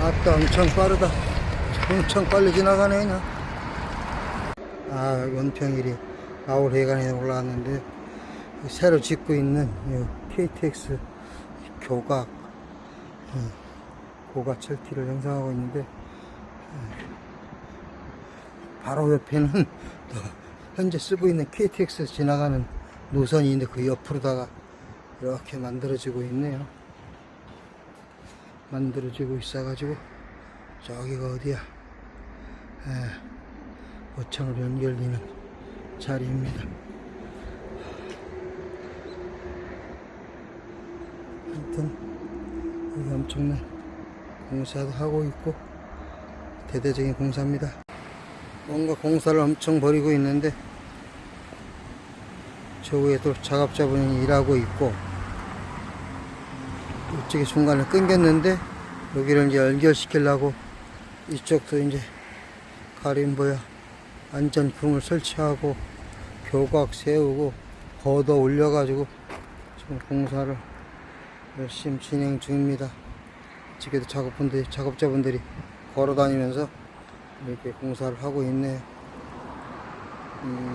아따 엄청 빠르다 엄청 빨리 지나가네 그냥 아 원평일이 아울해관에 올라왔는데 새로 짓고 있는 이 KTX 교각 어, 고가철길을 형성하고 있는데 어, 바로 옆에는 또 현재 쓰고 있는 KTX 지나가는 노선이 있는데 그 옆으로다가 이렇게 만들어지고 있네요. 만들어지고 있어가지고 저기가 어디야? 예, 어청으로 연결되는 자리입니다. 하여튼 여기 엄청난 공사도 하고 있고 대대적인 공사입니다. 뭔가 공사를 엄청 벌이고 있는데 저 위에도 작업자분이 일하고 있고 이쪽에 중간에 끊겼는데 여기를 이제 연결시키려고 이쪽도 이제 가림보야 안전등을 설치하고 교각 세우고 걷어 올려가지고 지금 공사를 열심히 진행 중입니다. 이쪽에도 작업분들이 작업자분들이 걸어 다니면서 이렇게 공사를 하고 있네요. 음.